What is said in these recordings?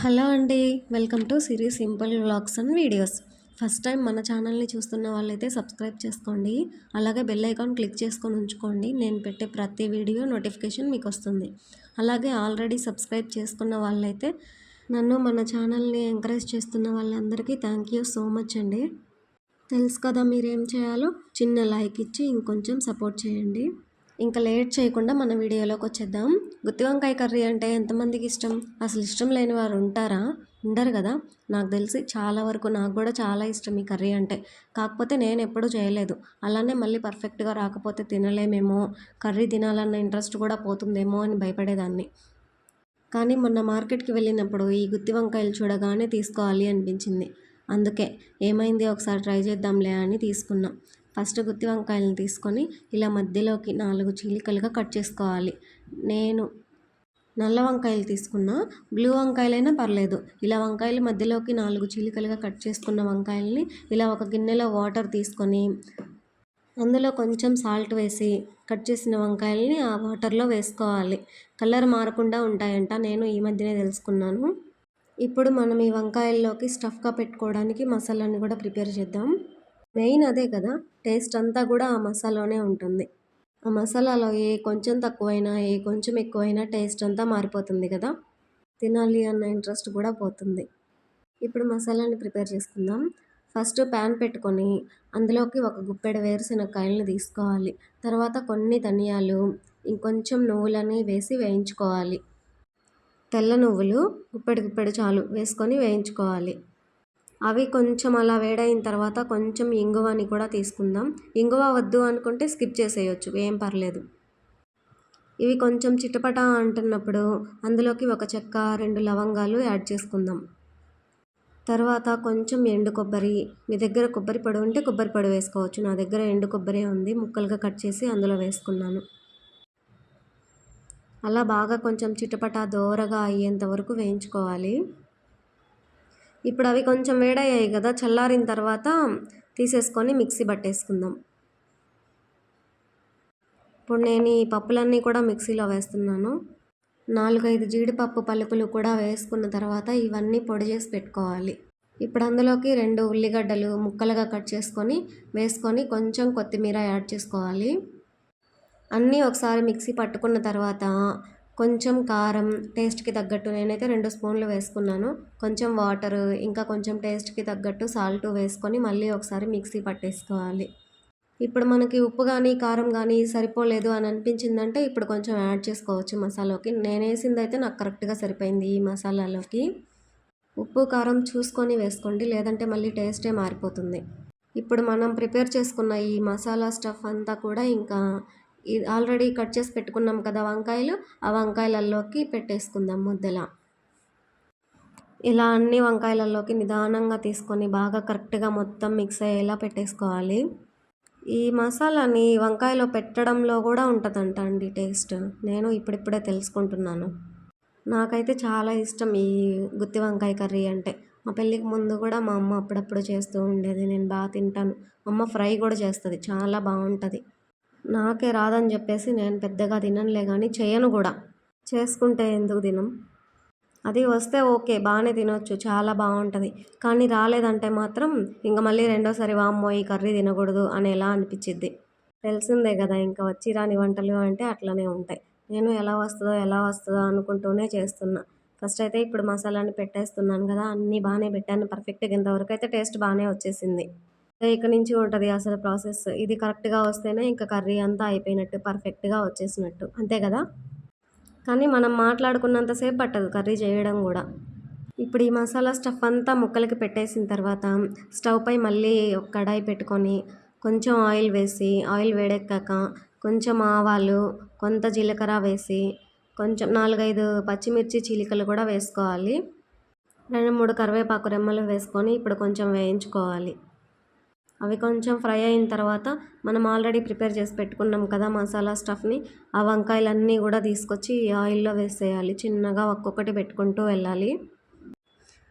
Hello అండి welcome to Siri simple vlogs and videos. First time మన ఛానల్ని చూస్తున్న వాళ్ళైతే సబ్స్క్రైబ్ చేసుకోండి. అలాగే బెల్ ఐకాన్ క్లిక్ చేసుకొని ఉంచుకోండి. నేను పెట్టే ప్రతి వీడియో నోటిఫికేషన్ మీకు వస్తుంది అలాగే ఆల్రెడీ సబ్స్క్రైబ్ చేసుకున్న వాళ్ళైతే నన్ను మన ఛానల్ని ఎంకరేజ్ చేస్తున్న వాళ్ళందరికీ థ్యాంక్ యూ సో మచ్ అండి. తెలుసు కదా మీరేం చేయాలో? చిన్న లైక్ ఇచ్చి ఇంకొంచెం సపోర్ట్ చేయండి. ఇంకా లేట్ చేయకుండా మన వీడియోలోకి వచ్చేద్దాం. గుత్తి వంకాయ కర్రీ అంటే ఎంతమందికి ఇష్టం? అసలు ఇష్టం లేని వారు ఉంటారా? ఉండరు కదా. నాకు తెలిసి చాలా వరకు నాకు కూడా చాలా ఇష్టం ఈ కర్రీ అంటే. కాకపోతే నేను ఎప్పుడూ చేయలేదు. అలానే మళ్ళీ పర్ఫెక్ట్గా రాకపోతే తినలేమేమో. కర్రీ తినాలన్న ఇంట్రెస్ట్ కూడా పోతుందేమో అని భయపడేదాన్ని. కానీ మొన్న మార్కెట్కి వెళ్ళినప్పుడు ఈ గుత్తి వంకాయలు చూడగానే తీసుకోవాలి అనిపించింది. అందుకే ఏమైంది? ఒకసారి ట్రై చేద్దాంలే అని తీసుకున్నాం. ఫస్ట్ గుత్తి వంకాయలను తీసుకొని ఇలా మధ్యలోకి నాలుగు చీలికలుగా కట్ చేసుకోవాలి. నేను నల్ల వంకాయలు తీసుకున్నా బ్లూ వంకాయలైనా పర్లేదు. ఇలా వంకాయలు మధ్యలోకి నాలుగు చీలికలుగా కట్ చేసుకున్న వంకాయలని ఇలా ఒక గిన్నెలో వాటర్ తీసుకొని అందులో కొంచెం సాల్ట్ వేసి కట్ చేసిన వంకాయలని ఆ వాటర్లో వేసుకోవాలి. కలర్ మారకుండా ఉంటాయంట. నేను ఈ మధ్యనే తెలుసుకున్నాను. ఇప్పుడు మనం ఈ వంకాయల్లోకి స్టఫ్గా పెట్టుకోవడానికి మసాలాని కూడా ప్రిపేర్ చేద్దాం. మెయిన్ అదే కదా టేస్ట్ అంతా కూడా ఆ మసాలాలోనే ఉంటుంది. ఆ మసాలాలో ఏ కొంచెం తక్కువైనా ఏ కొంచెం ఎక్కువైనా టేస్ట్ అంతా మారిపోతుంది కదా. తినాలి అన్న ఇంట్రెస్ట్ కూడా పోతుంది. ఇప్పుడు మసాలాని ప్రిపేర్ చేసుకుందాం. ఫస్ట్ ప్యాన్ పెట్టుకొని అందులోకి ఒక గుప్పెడు వేరుశనగకాయలను తీసుకోవాలి. తర్వాత కొన్ని ధనియాలు ఇంకొంచెం నువ్వులని వేసి వేయించుకోవాలి. తెల్ల నువ్వులు గుప్పెడు గుప్పెడు చాలు వేసుకొని వేయించుకోవాలి. అవి కొంచెం అలా వేడైన తర్వాత కొంచెం ఇంగువని కూడా తీసుకుందాం. ఇంగువ వద్దు అనుకుంటే స్కిప్ చేసేయచ్చు ఏం పర్లేదు. ఇవి కొంచెం చిటపట అంటున్నప్పుడు అందులోకి ఒక చెక్క రెండు లవంగాలు యాడ్ చేసుకుందాం. తర్వాత కొంచెం ఎండు కొబ్బరి మీ దగ్గర కొబ్బరి పొడి ఉంటే కొబ్బరి పొడి వేసుకోవచ్చు. నా దగ్గర ఎండు కొబ్బరి ఉంది ముక్కలుగా కట్ చేసి అందులో వేసుకున్నాను. అలా బాగా కొంచెం చిటపట దోరగా అయ్యేంత వరకు వేయించుకోవాలి. ఇప్పుడు అవి కొంచెం వేడయ్యాయి కదా చల్లారిన తర్వాత తీసేసుకొని మిక్సీ పట్టేసుకుందాం ఇప్పుడు నేను ఈ పప్పులన్నీ కూడా మిక్సీలో వేస్తున్నాను. నాలుగైదు జీడిపప్పు పలుకులు కూడా వేసుకున్న తర్వాత ఇవన్నీ పొడి చేసి పెట్టుకోవాలి. ఇప్పుడు అందులోకి రెండు ఉల్లిగడ్డలు ముక్కలుగా కట్ చేసుకొని వేసుకొని కొంచెం కొత్తిమీర యాడ్ చేసుకోవాలి. అన్నీ ఒకసారి మిక్సీ పట్టుకున్న తర్వాత కొంచెం కారం టేస్ట్కి తగ్గట్టు నేనైతే రెండు స్పూన్లు వేసుకున్నాను. కొంచెం వాటర్ ఇంకా కొంచెం టేస్ట్కి తగ్గట్టు సాల్ట్ వేసుకొని మళ్ళీ ఒకసారి మిక్సీ పట్టేసుకోవాలి. ఇప్పుడు మనకి ఉప్పు కానీ కారం కానీ సరిపోలేదు అని అనిపించిందంటే ఇప్పుడు కొంచెం యాడ్ చేసుకోవచ్చు మసాలాకి. నేను వేసింది అయితే నాకు కరెక్ట్గా సరిపోయింది ఈ మసాలాలోకి. ఉప్పు కారం చూసుకొని వేసుకోండి లేదంటే మళ్ళీ టేస్టే మారిపోతుంది. ఇప్పుడు మనం ప్రిపేర్ చేసుకున్న ఈ మసాలా స్టఫ్ అంతా కూడా ఇంకా ఆల్రెడీ కట్ చేసి పెట్టుకున్నాం కదా వంకాయలు ఆ వంకాయలలోకి పెట్టేసుకుందాం ముద్దలా. ఇలా అన్ని వంకాయలలోకి నిదానంగా తీసుకొని బాగా కరెక్ట్గా మొత్తం మిక్స్ అయ్యేలా పెట్టేసుకోవాలి. ఈ మసాలాని వంకాయలో పెట్టడంలో కూడా ఉంటుందంట అండి టేస్ట్. నేను ఇప్పుడిప్పుడే తెలుసుకుంటున్నాను. నాకైతే చాలా ఇష్టం ఈ గుత్తి వంకాయ కర్రీ అంటే. మా పెళ్ళికి ముందు కూడా మా అమ్మ అప్పుడప్పుడు చేస్తూ ఉండేది. నేను బాగా తింటాను. అమ్మ ఫ్రై కూడా చేస్తుంది. చాలా బాగుంటుంది. నాకే రాదని చెప్పేసి నేను పెద్దగా తిననులే కానీ చేయను కూడా. చేసుకుంటే ఎందుకు తినం? అది వస్తే ఓకే బాగానే తినొచ్చు చాలా బాగుంటుంది కానీ రాలేదంటే మాత్రం ఇంకా మళ్ళీ రెండోసారి వామ్మో ఈ కర్రీ తినకూడదు అని ఎలా అనిపించిద్ది తెలిసిందే కదా ఇంకా వచ్చి రాని వంటలు అంటే అట్లనే ఉంటాయి. నేను ఎలా వస్తుందో ఎలా వస్తుందో అనుకుంటూనే చేస్తున్నా. ఫస్ట్ అయితే ఇప్పుడు మసాలాని పెట్టేస్తున్నాను కదా అన్నీ బాగానే పెట్టాను. పర్ఫెక్ట్గా ఇంతవరకు అయితే టేస్ట్ బాగానే వచ్చేసింది. ఇక్కడ నుంచి ఉంటుంది అసలు ప్రాసెస్. ఇది కరెక్ట్గా వస్తేనే ఇంకా కర్రీ అంతా అయిపోయినట్టు పర్ఫెక్ట్గా వచ్చేసినట్టు. అంతే కదా? కానీ మనం మాట్లాడుకున్నంతసేపు పట్టదు కర్రీ చేయడం కూడా. ఇప్పుడు ఈ మసాలా స్టఫ్ అంతా ముక్కలకి పెట్టేసిన తర్వాత స్టవ్ పై మళ్ళీ ఒక కడాయి పెట్టుకొని కొంచెం ఆయిల్ వేసి ఆయిల్ వేడెక్కాక కొంచెం ఆవాలు కొంత జీలకర్ర వేసి కొంచెం నాలుగైదు పచ్చిమిర్చి చీలికలు కూడా వేసుకోవాలి. రెండు మూడు కరివేపాకు రెమ్మలు వేసుకొని ఇప్పుడు కొంచెం వేయించుకోవాలి. అవి కొంచెం ఫ్రై అయిన తర్వాత మనం ఆల్రెడీ ప్రిపేర్ చేసి పెట్టుకున్నాం కదా మసాలా స్టఫ్ని ఆ వంకాయలన్నీ కూడా తీసుకొచ్చి ఆయిల్లో వేసేయాలి. చిన్నగా ఒక్కొక్కటి పెట్టుకుంటూ వెళ్ళాలి.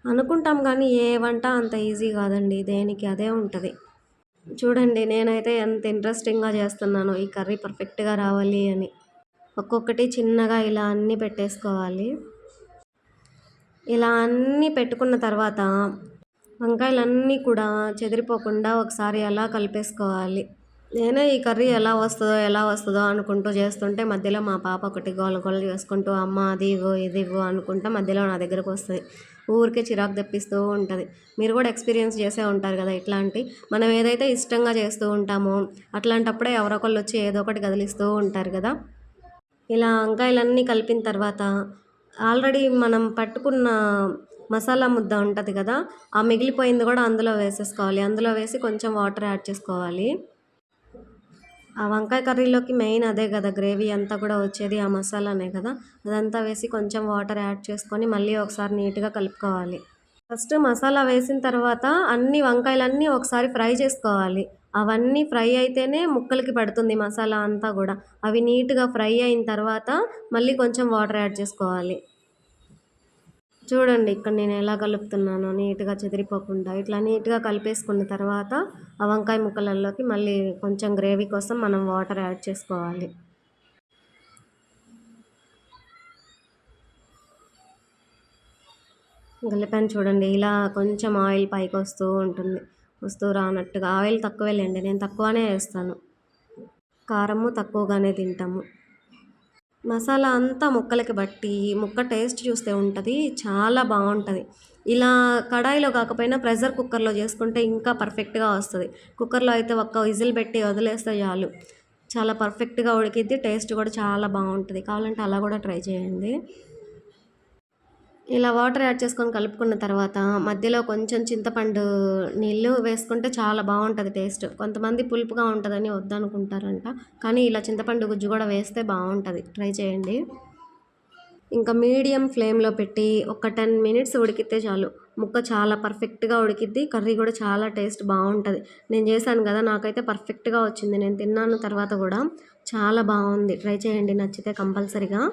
అనుకుంటాం కానీ ఏ వంట అంత ఈజీ కాదండి దేనికి అదే ఉంటుంది. చూడండి నేనైతే ఎంత ఇంట్రెస్టింగ్గా చేస్తున్నాను ఈ కర్రీ పర్ఫెక్ట్గా రావాలి అని. ఒక్కొక్కటి చిన్నగా ఇలా అన్నీ పెట్టేసుకోవాలి. ఇలా అన్నీ పెట్టుకున్న తర్వాత వంకాయలన్నీ కూడా చెదిరిపోకుండా ఒకసారి అలా కలిపేసుకోవాలి? నేనే ఈ కర్రీ ఎలా వస్తుందో ఎలా వస్తుందో అనుకుంటూ చేస్తుంటే మధ్యలో మా పాప ఒకటి గోల గోల చేసుకుంటూ అమ్మ అది ఇవ్వు ఇది ఇవ్వు అనుకుంటా మధ్యలో నా దగ్గరకు వస్తుంది. ఊరికే చిరాకు తెప్పిస్తూ ఉంటుంది. మీరు కూడా ఎక్స్పీరియన్స్ చేసే ఉంటారు కదా ఇట్లాంటి. మనం ఏదైతే ఇష్టంగా చేస్తూ ఉంటామో అట్లాంటప్పుడే ఎవరొకళ్ళు వచ్చి ఏదో ఒకటి కదిలిస్తూ ఉంటారు కదా. ఇలా వంకాయలన్నీ కలిపిన తర్వాత ఆల్రెడీ మనం పట్టుకున్న మసాలా ముద్ద ఉంటుంది కదా ఆ మిగిలిపోయింది కూడా అందులో వేసేసుకోవాలి. అందులో వేసి కొంచెం వాటర్ యాడ్ చేసుకోవాలి. ఆ వంకాయ కర్రీలోకి మెయిన్ అదే కదా గ్రేవీ అంతా కూడా వచ్చేది ఆ మసాలానే కదా. అదంతా వేసి కొంచెం వాటర్ యాడ్ చేసుకొని మళ్ళీ ఒకసారి నీట్గా కలుపుకోవాలి. ఫస్ట్ మసాలా వేసిన తర్వాత అన్ని వంకాయలన్నీ ఒకసారి ఫ్రై చేసుకోవాలి. అవన్నీ ఫ్రై అయితేనే ముక్కలకి పడుతుంది మసాలా అంతా కూడా. అవి నీట్గా ఫ్రై అయిన తర్వాత మళ్ళీ కొంచెం వాటర్ యాడ్ చేసుకోవాలి. చూడండి ఇక్కడ నేను ఎలా కలుపుతున్నానో నీట్గా చెదిరిపోకుండా. ఇట్లా నీట్గా కలిపేసుకున్న తర్వాత ఆ వంకాయ ముక్కలలోకి మళ్ళీ కొంచెం గ్రేవీ కోసం మనం వాటర్ యాడ్ చేసుకోవాలి. కలిపాను చూడండి ఇలా కొంచెం ఆయిల్ పైకి వస్తూ ఉంటుంది. వస్తూ రానట్టుగా. ఆయిల్ తక్కువేలేండి నేను తక్కువనే వేస్తాను. కారము తక్కువగానే తింటాము. మసాలా అంతా ముక్కలకి బట్టి ముక్క టేస్ట్ చూస్తే ఉంటుంది చాలా బాగుంటుంది. ఇలా కడాయిలో కాకపోయినా ప్రెషర్ కుక్కర్లో చేసుకుంటే ఇంకా పర్ఫెక్ట్గా వస్తుంది. కుక్కర్లో అయితే ఒక్క విజిల్ పెట్టి వదిలేస్తే చాలు. చాలా పర్ఫెక్ట్గా ఉడికిద్ది టేస్ట్ కూడా చాలా బాగుంటుంది. కావాలంటే అలా కూడా ట్రై చేయండి. ఇలా వాటర్ యాడ్ చేసుకొని కలుపుకున్న తర్వాత మధ్యలో కొంచెం చింతపండు నీళ్ళు వేసుకుంటే చాలా బాగుంటుంది టేస్ట్. కొంతమంది పులుపుగా ఉంటుందని వద్దనుకుంటారంట. కానీ ఇలా చింతపండు గుజ్జు కూడా వేస్తే బాగుంటుంది. ట్రై చేయండి. ఇంకా మీడియం ఫ్లేమ్లో పెట్టి ఒక టెన్ మినిట్స్ ఉడికితే చాలు. ముక్క చాలా పర్ఫెక్ట్గా ఉడికిద్ది. కర్రీ కూడా చాలా టేస్ట్ బాగుంటుంది. నేను చేశాను కదా నాకైతే పర్ఫెక్ట్గా వచ్చింది. నేను తిన్నాను తర్వాత కూడా. చాలా బాగుంది. ట్రై చేయండి. నచ్చితే కంపల్సరిగా.